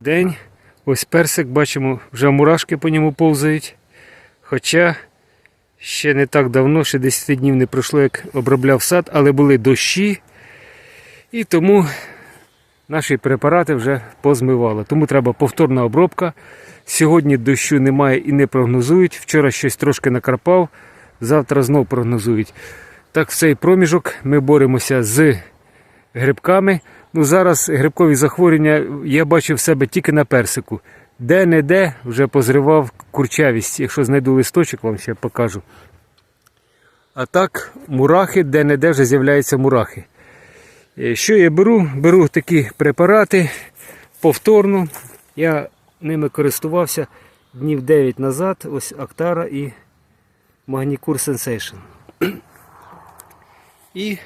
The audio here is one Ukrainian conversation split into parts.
День. Ось персик, бачимо, вже мурашки по ньому повзають. Хоча ще не так давно, ще 10 днів не пройшло, як обробляв сад, але були дощі. І тому наші препарати вже позмивало. Тому треба повторна обробка. Сьогодні дощу немає і не прогнозують. Вчора щось трошки накарпав, завтра знов прогнозують. Так, в цей проміжок ми боремося з грибками. Ну, зараз грибкові захворювання я бачив в себе тільки на персику. Де-не-де вже позривав курчавість. Якщо знайду листочок, вам ще покажу. А так, мурахи, де-не-де вже з'являються мурахи. Е, Що я беру? Беру такі препарати повторно. Я ними користувався днів 9 назад. Ось Актара і Магнікур Sensation. І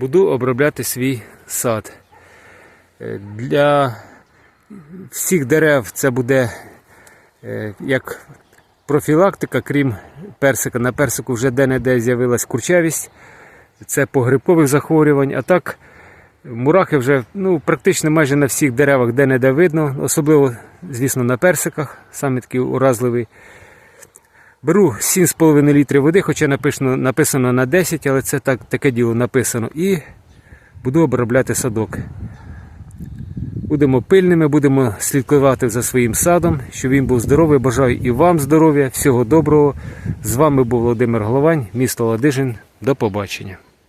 буду обробляти свій сад. Е, Для всіх дерев це буде е, як профілактика, крім персика. На персику вже де-не-де з'явилась курчавість. Це по грибкових захворювань. А так, мурахи вже ну, практично майже на всіх деревах де-не-де видно, особливо, звісно, на персиках, саме такий уразливий. Беру 7,5 літрів води, хоча написано, написано на 10, але це так, таке діло написано. І буду обробляти садок. Будемо пильними, будемо слідкувати за своїм садом, щоб він був здоровий. Бажаю і вам здоров'я, всього доброго. З вами був Володимир Головань, місто Ладижин. До побачення.